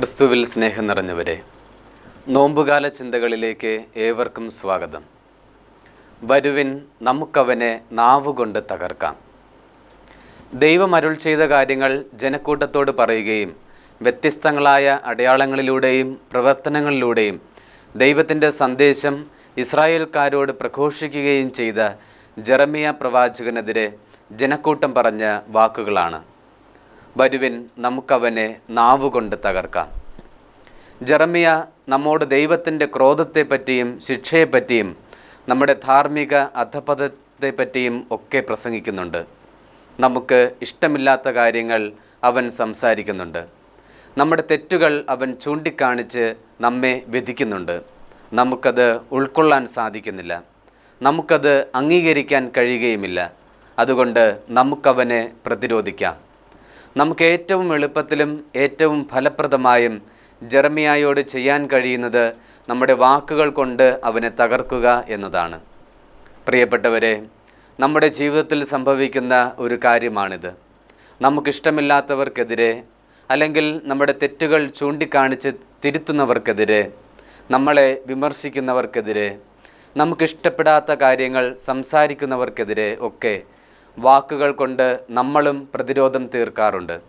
ക്രിസ്തുവിൽ സ്നേഹം നിറഞ്ഞവരെ നോമ്പുകാല ചിന്തകളിലേക്ക് ഏവർക്കും സ്വാഗതം. വരുവിൻ നമുക്കവനെ നാവുകൊണ്ട് തകർക്കാം. ദൈവം അരുൾ ചെയ്ത കാര്യങ്ങൾ ജനക്കൂട്ടത്തോട് പറയുകയും വ്യത്യസ്തങ്ങളായ അടയാളങ്ങളിലൂടെയും പ്രവർത്തനങ്ങളിലൂടെയും ദൈവത്തിന്റെ സന്ദേശം ഇസ്രായേൽക്കാരോട് പ്രഘോഷിക്കുകയും ചെയ്ത ജെറമിയ പ്രവാചകനെതിരെ ജനക്കൂട്ടം പറഞ്ഞ വാക്കുകളാണ്. വരുവിൻ നമുക്കവനെ നാവുകൊണ്ട് തകർക്കാം. ജെറമിയ നമ്മോട് ദൈവത്തിന്റെ ക്രോധത്തെപ്പറ്റിയും ശിക്ഷയെപ്പറ്റിയും നമ്മുടെ ധാർമ്മിക അധപതത്തെപ്പറ്റിയും ഒക്കെ പ്രസംഗിക്കുന്നുണ്ട്. നമുക്ക് ഇഷ്ടമില്ലാത്ത കാര്യങ്ങൾ അവൻ സംസാരിക്കുന്നുണ്ട്. നമ്മുടെ തെറ്റുകൾ അവൻ ചൂണ്ടിക്കാണിച്ച് നമ്മെ വിധിക്കുന്നുണ്ട്. നമുക്കത് ഉൾക്കൊള്ളാൻ സാധിക്കുന്നില്ല. നമുക്കത് അംഗീകരിക്കാൻ കഴിയുകയുമില്ല. അതുകൊണ്ട് നമുക്കവനെ പ്രതിരോധിക്കാം. നമുക്ക് ഏറ്റവും എളുപ്പത്തിലും ഏറ്റവും ഫലപ്രദമായും ജർമിയായോട് ചെയ്യാൻ കഴിയുന്നത് നമ്മുടെ വാക്കുകൾ കൊണ്ട് അവനെ തകർക്കുക എന്നതാണ്. പ്രിയപ്പെട്ടവരെ നമ്മുടെ ജീവിതത്തിൽ സംഭവിക്കുന്ന ഒരു കാര്യമാണിത്. നമുക്കിഷ്ടമില്ലാത്തവർക്കെതിരെ അല്ലെങ്കിൽ നമ്മുടെ തെറ്റുകൾ ചൂണ്ടിക്കാണിച്ച് തിരുത്തുന്നവർക്കെതിരെ നമ്മളെ വിമർശിക്കുന്നവർക്കെതിരെ നമുക്കിഷ്ടപ്പെടാത്ത കാര്യങ്ങൾ സംസാരിക്കുന്നവർക്കെതിരെ ഒക്കെ വാക്കുകൾ കൊണ്ട് നമ്മളും പ്രതിരോധം തീർക്കാറുണ്ട്.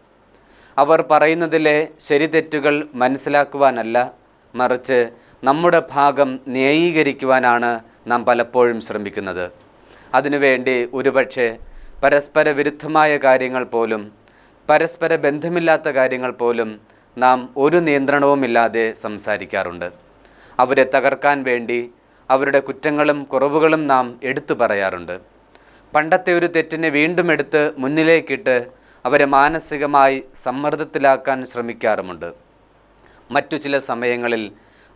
അവർ പറയുന്നതിലെ ശരിതെറ്റുകൾ മനസ്സിലാക്കുവാനല്ല മറിച്ച് നമ്മുടെ ഭാഗം ന്യായീകരിക്കുവാനാണ് നാം പലപ്പോഴും ശ്രമിക്കുന്നത്. അതിനുവേണ്ടി ഒരുപക്ഷെ പരസ്പര വിരുദ്ധമായ കാര്യങ്ങൾ പോലും പരസ്പര ബന്ധമില്ലാത്ത കാര്യങ്ങൾ പോലും നാം ഒരു നിയന്ത്രണവുമില്ലാതെ സംസാരിക്കാറുണ്ട്. അവരെ തകർക്കാൻ വേണ്ടി അവരുടെ കുറ്റങ്ങളും കുറവുകളും നാം എടുത്തു പറയാറുണ്ട്. പണ്ടത്തെ ഒരു തെറ്റിനെ വീണ്ടും എടുത്ത് മുന്നിലേക്കിട്ട് അവരെ മാനസികമായി സമ്മർദ്ദത്തിലാക്കാൻ ശ്രമിക്കാറുമുണ്ട്. മറ്റു ചില സമയങ്ങളിൽ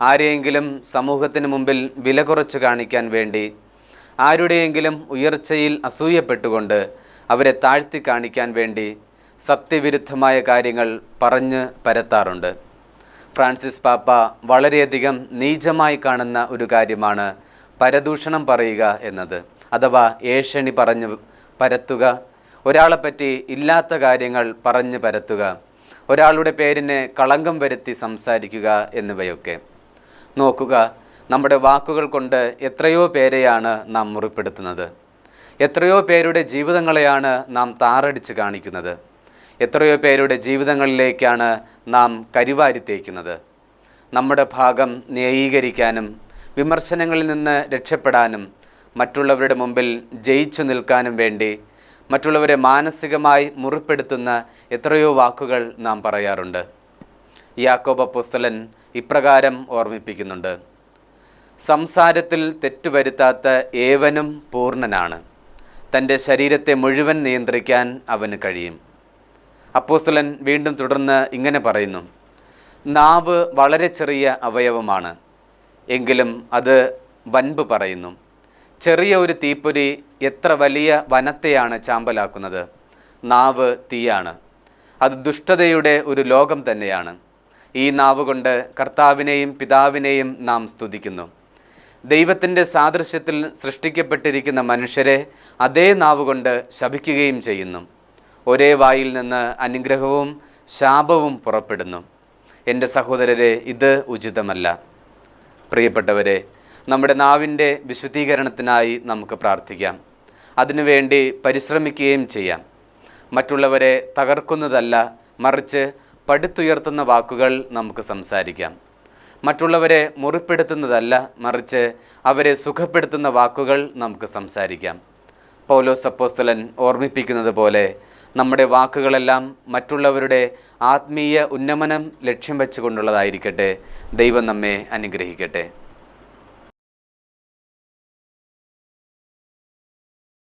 ആരെയെങ്കിലും സമൂഹത്തിന് മുമ്പിൽ വില കുറച്ച് കാണിക്കാൻ വേണ്ടി ആരുടെയെങ്കിലും ഉയർച്ചയിൽ അസൂയപ്പെട്ടുകൊണ്ട് അവരെ താഴ്ത്തി കാണിക്കാൻ വേണ്ടി സത്യവിരുദ്ധമായ കാര്യങ്ങൾ പറഞ്ഞ് പരത്താറുണ്ട്. ഫ്രാൻസിസ് പാപ്പ വളരെയധികം നീചമായി കാണുന്ന ഒരു കാര്യമാണ് പരദൂഷണം പറയുക എന്നത്. അഥവാ ഏഷണി പറഞ്ഞു പരത്തുക. ഒരാളെപ്പറ്റി ഇല്ലാത്ത കാര്യങ്ങൾ പറഞ്ഞു പരത്തുക. ഒരാളുടെ പേരിന് കളങ്കം വരുത്തി സംസാരിക്കുക എന്നിവയൊക്കെ. നോക്കുക നമ്മുടെ വാക്കുകൾ കൊണ്ട് എത്രയോ പേരെയാണ് നാം മുറിപ്പെടുത്തുന്നത്. എത്രയോ പേരുടെ ജീവിതങ്ങളെയാണ് നാം താറടിച്ച് കാണിക്കുന്നത്. എത്രയോ പേരുടെ ജീവിതങ്ങളിലേക്കാണ് നാം കരിവാരി തേക്കുന്നത്. നമ്മുടെ ഭാഗം ന്യായീകരിക്കാനും വിമർശനങ്ങളിൽ നിന്ന് രക്ഷപ്പെടാനും മറ്റുള്ളവരുടെ മുമ്പിൽ ജയിച്ചു നിൽക്കാനും വേണ്ടി മറ്റുള്ളവരെ മാനസികമായി മുറിപ്പെടുത്തുന്ന എത്രയോ വാക്കുകൾ നാം പറയാറുണ്ട്. യാക്കോബ പുസ്തലൻ ഇപ്രകാരം ഓർമ്മിപ്പിക്കുന്നുണ്ട്. സംസാരത്തിൽ തെറ്റുവരുത്താത്ത ഏവനും പൂർണനാണ്. തന്റെ ശരീരത്തെ മുഴുവൻ നിയന്ത്രിക്കാൻ അവന് കഴിയും. അപ്പോസ്തലൻ വീണ്ടും തുടർന്ന് ഇങ്ങനെ പറയുന്നു നാവ് വളരെ ചെറിയ അവയവമാണ്. എങ്കിലും അത് വൻപ് പറയുന്നു. ചെറിയ ഒരു തീപ്പൊരി എത്ര വലിയ വനത്തെയാണ് ചാമ്പലാക്കുന്നത്? നാവ് തീയാണ്. അത് ദുഷ്ടതയുടെ ഒരു ലോകം തന്നെയാണ്. ഈ നാവ് കൊണ്ട് കർത്താവിനെയും പിതാവിനെയും നാം സ്തുതിക്കുന്നു. ദൈവത്തിന്റെ സാദൃശ്യത്തിൽ സൃഷ്ടിക്കപ്പെട്ടിരിക്കുന്ന മനുഷ്യരെ അതേ നാവ് കൊണ്ട് ശപിക്കുകയും ചെയ്യുന്നു. ഒരേ വായിൽ നിന്ന് അനുഗ്രഹവും ശാപവും പുറപ്പെടുന്നു. എന്റെ സഹോദരരെ ഇത് ഉചിതമല്ല. പ്രിയപ്പെട്ടവരെ നമ്മുടെ നാവിന്റെ വിശുദ്ധീകരണത്തിനായി നമുക്ക് പ്രാർത്ഥിക്കാം. അതിനുവേണ്ടി പരിശ്രമിക്കുകയും ചെയ്യാം. മറ്റുള്ളവരെ തകർക്കുന്നതല്ല മറിച്ച് പടുത്തുയർത്തുന്ന വാക്കുകൾ നമുക്ക് സംസാരിക്കാം. മറ്റുള്ളവരെ മുറിപ്പെടുത്തുന്നതല്ല മറിച്ച് അവരെ സുഖപ്പെടുത്തുന്ന വാക്കുകൾ നമുക്ക് സംസാരിക്കാം. പൗലോ സപ്പോസ്തലൻ ഓർമ്മിപ്പിക്കുന്നത് പോലെ നമ്മുടെ വാക്കുകളെല്ലാം മറ്റുള്ളവരുടെ ആത്മീയ ഉന്നമനം ലക്ഷ്യം വെച്ചുകൊണ്ടുള്ളതായിരിക്കട്ടെ. ദൈവം നമ്മെ അനുഗ്രഹിക്കട്ടെ.